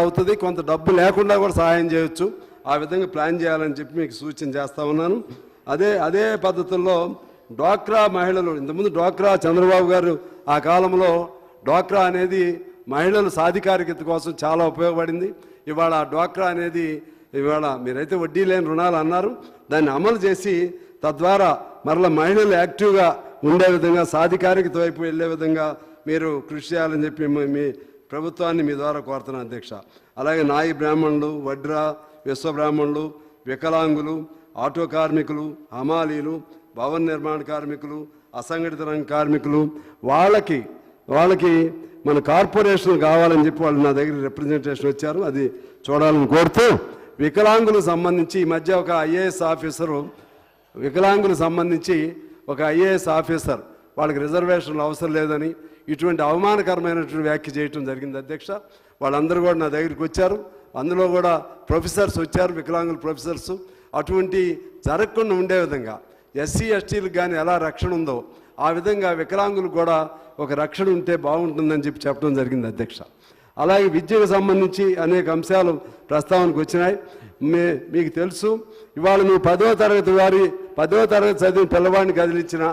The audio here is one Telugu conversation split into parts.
అవుతుంది కొంత డబ్బు లేకుండా కూడా సహాయం చేయొచ్చు. ఆ విధంగా ప్లాన్ చేయాలని చెప్పి మీకు సూచన చేస్తా ఉన్నాను. అదే అదే పద్ధతుల్లో డ్వాక్రా మహిళలు ఇంతకుముందు డ్వాక్రా చంద్రబాబు గారు ఆ కాలంలో డ్వాక్రా అనేది మహిళల సాధికారికత కోసం చాలా ఉపయోగపడింది. ఇవాళ డ్వాక్రా అనేది ఇవాళ మీరైతే వడ్డీ లేని రుణాలు అన్నారు. దాన్ని అమలు చేసి తద్వారా మరలా మహిళలు యాక్టివ్గా ఉండే విధంగా సాధికారికత వైపు వెళ్ళే విధంగా మీరు కృషి చేయాలని చెప్పి మీ ప్రభుత్వాన్ని మీ ద్వారా కోరుతున్నాను అధ్యక్ష. అలాగే నాయి బ్రాహ్మణులు వడ్రా విశ్వ బ్రాహ్మణులు వికలాంగులు ఆటో కార్మికులు హమాలీలు భవన నిర్మాణ కార్మికులు అసంఘటిత రంగ కార్మికులు వాళ్ళకి వాళ్ళకి మన కార్పొరేషన్ కావాలని చెప్పి వాళ్ళు నా దగ్గర రిప్రజెంటేషన్ వచ్చారు. అది చూడాలని కోరుతూ వికలాంగులకు సంబంధించి ఈ మధ్య ఒక ఐఏఎస్ ఆఫీసరు వికలాంగులకు సంబంధించి ఒక ఐఏఎస్ ఆఫీసర్ వాళ్ళకి రిజర్వేషన్లు అవసరం లేదని ఇటువంటి అవమానకరమైనటువంటి వ్యాఖ్య చేయటం జరిగింది అధ్యక్ష. వాళ్ళందరూ కూడా నా దగ్గరికి వచ్చారు. అందులో కూడా ప్రొఫెసర్స్ వచ్చారు వికలాంగుల ప్రొఫెసర్స్. అటువంటి జరగకుండా ఉండే విధంగా ఎస్సీ ఎస్టీలకు కానీ ఎలా రక్షణ ఉందో ఆ విధంగా వికలాంగులకు కూడా ఒక రక్షణ ఉంటే బాగుంటుందని చెప్పి చెప్పడం జరిగింది అధ్యక్ష. అలాగే విద్యకు సంబంధించి అనేక అంశాలు ప్రస్తావనకు వచ్చినాయి. మీ మీకు తెలుసు ఇవాళ నువ్వు పదవ తరగతి వారి పదవ తరగతి చదివిన పిల్లవాడిని కదిలించినా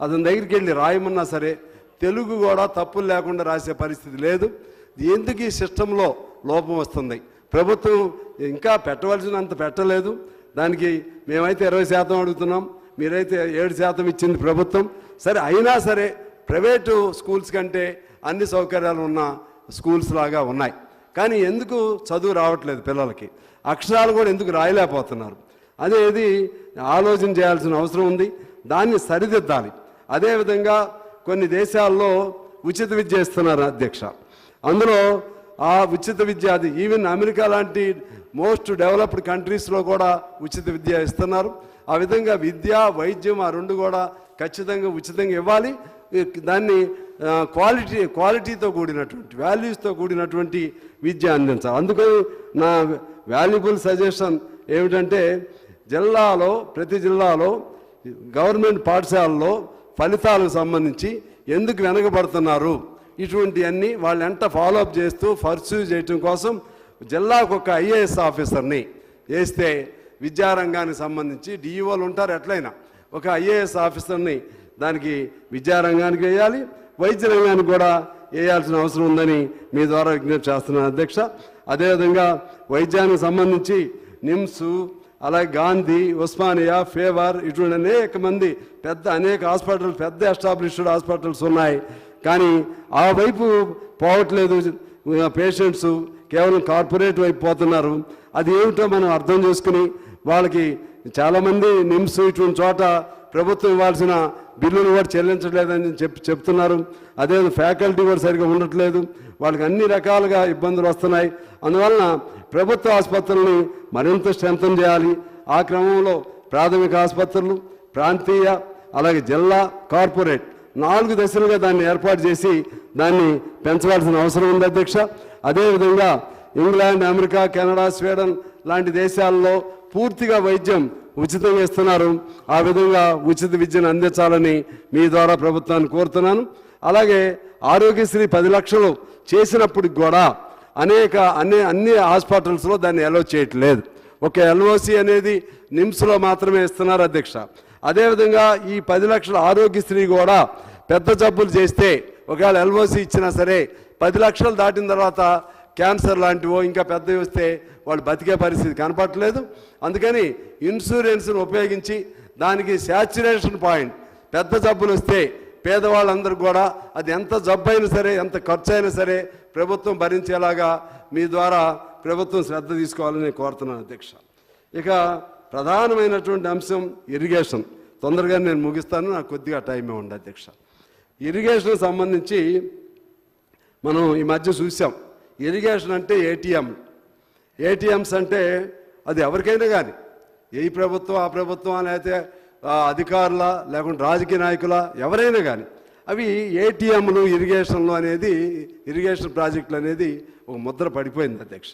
అతని దగ్గరికి వెళ్ళి రాయమన్నా సరే తెలుగు కూడా తప్పులు లేకుండా రాసే పరిస్థితి లేదు. ఎందుకు ఈ సిస్టంలో లోపం వస్తుంది? ప్రభుత్వం ఇంకా పెట్టవలసినంత పెట్టలేదు. దానికి మేమైతే ఇరవై శాతం అడుగుతున్నాం. మీరైతే ఏడు శాతం ఇచ్చింది ప్రభుత్వం. సరే అయినా సరే ప్రైవేటు స్కూల్స్ కంటే అన్ని సౌకర్యాలు ఉన్న స్కూల్స్ లాగా ఉన్నాయి. కానీ ఎందుకు చదువు రావట్లేదు పిల్లలకి? అక్షరాలు కూడా ఎందుకు రాయలేకపోతున్నారు? అనేది ఆలోచన చేయాల్సిన అవసరం ఉంది. దాన్ని సరిదిద్దాలి. అదేవిధంగా కొన్ని దేశాల్లో ఉచిత విద్య ఇస్తున్నారు అధ్యక్ష. అందులో ఆ ఉచిత విద్య అది ఈవెన్ అమెరికా లాంటి మోస్ట్ డెవలప్డ్ కంట్రీస్లో కూడా ఉచిత విద్య ఇస్తున్నారు. ఆ విధంగా విద్య వైద్యం ఆ రెండు కూడా ఖచ్చితంగా ఉచితంగా ఇవ్వాలి. దాన్ని క్వాలిటీ క్వాలిటీతో కూడినటువంటి వాల్యూస్తో కూడినటువంటి విద్య అందించాలి. అందుకని నా వాల్యుబుల్ సజెషన్ ఏమిటంటే జిల్లాలో ప్రతి జిల్లాలో గవర్నమెంట్ పాఠశాలలో ఫలితాలకు సంబంధించి ఎందుకు వెనకబడుతున్నారు? ఇటువంటివన్నీ వాళ్ళు ఎంత ఫాలోఅప్ చేస్తూ పర్సూ చేయటం కోసం జిల్లాకు ఒక ఐఏఎస్ ఆఫీసర్ని వేస్తే విద్యారంగానికి సంబంధించి డిఈఓలు ఉంటారు ఎట్లయినా. ఒక ఐఏఎస్ ఆఫీసర్ని దానికి విద్యారంగానికి వేయాలి వైద్య రంగానికి కూడా వేయాల్సిన అవసరం ఉందని మీ ద్వారా విజ్ఞప్తి చేస్తున్నాను అధ్యక్ష. అదేవిధంగా వైద్యానికి సంబంధించి నిమ్స్ అలాగే గాంధీ ఉస్మానియా ఫేవర్ ఇటువంటి అనేక మంది పెద్ద అనేక హాస్పిటల్ పెద్ద ఎస్టాబ్లిష్డ్ హాస్పిటల్స్ ఉన్నాయి. కానీ ఆ వైపు పోవట్లేదు. పేషెంట్స్ కేవలం కార్పొరేట్ వైపు పోతున్నారు. అది ఏమిటో మనం అర్థం చేసుకుని వాళ్ళకి చాలామంది నిమ్స్ ఇటువంటి చోట ప్రభుత్వం ఇవ్వాల్సిన బిల్లులు కూడా చెల్లించట్లేదని చెప్పి చెప్తున్నారు. అదే ఫ్యాకల్టీ కూడా సరిగ్గా ఉండట్లేదు. వాళ్ళకి అన్ని రకాలుగా ఇబ్బందులు వస్తున్నాయి. అందువలన ప్రభుత్వ ఆసుపత్రుల్ని మరింత స్ట్రెంథన్ చేయాలి. ఆ క్రమంలో ప్రాథమిక ఆసుపత్రులు ప్రాంతీయ అలాగే జిల్లా కార్పొరేట్ నాలుగు దశలుగా దాన్ని ఏర్పాటు చేసి దాన్ని పెంచవలసిన అవసరం ఉంది అధ్యక్ష. అదేవిధంగా ఇంగ్లాండ్ అమెరికా కెనడా స్వీడన్ లాంటి దేశాల్లో పూర్తిగా వైద్యం ఉచితంగా ఇస్తున్నారు ఆ విధంగా ఉచిత విద్యను అందించాలని మీ ద్వారా ప్రభుత్వాన్ని కోరుతున్నాను. అలాగే ఆరోగ్యశ్రీ పది లక్షలు చేసినప్పటికి కూడా అనేక అన్ని అన్ని హాస్పిటల్స్లో దాన్ని అలో చేయట్లేదు. ఒక ఎల్ఓసి అనేది నిమ్స్లో మాత్రమే ఇస్తున్నారు అధ్యక్ష. అదేవిధంగా ఈ పది లక్షల ఆరోగ్యశ్రీ కూడా పెద్ద జబ్బులు చేస్తే ఒకవేళ ఎల్ఓసి ఇచ్చినా సరే పది లక్షలు దాటిన తర్వాత క్యాన్సర్ లాంటివో ఇంకా పెద్దవి వస్తే వాళ్ళు బతికే పరిస్థితి కనపడలేదు అందుకని ఇన్సూరెన్స్ను ఉపయోగించి దానికి శాచ్యురేషన్ పాయింట్ పెద్ద జబ్బులు వస్తే పేదవాళ్ళందరూ కూడా అది ఎంత జబ్బు అయినా సరే ఎంత ఖర్చు అయినా సరే ప్రభుత్వం భరించేలాగా మీ ద్వారా ప్రభుత్వం శ్రద్ధ తీసుకోవాలని నేను కోరుతున్నాను అధ్యక్ష. ఇక ప్రధానమైనటువంటి అంశం ఇరిగేషన్. తొందరగా నేను ముగిస్తాను నాకు కొద్దిగా టైమే ఉంది అధ్యక్ష. ఇరిగేషన్ సంబంధించి మనం ఈ మధ్య చూసాం. ఇరిగేషన్ అంటే ఏటీఎం. ఏటీఎంస్ అంటే అది ఎవరికైనా కానీ ఏ ప్రభుత్వం ఆ ప్రభుత్వం అని అయితే అధికారుల లేకుంటే రాజకీయ నాయకుల ఎవరైనా కానీ అవి ఏటీఎంలు ఇరిగేషన్లు అనేది ఇరిగేషన్ ప్రాజెక్టులు అనేది ఒక ముద్ర పడిపోయింది అధ్యక్ష.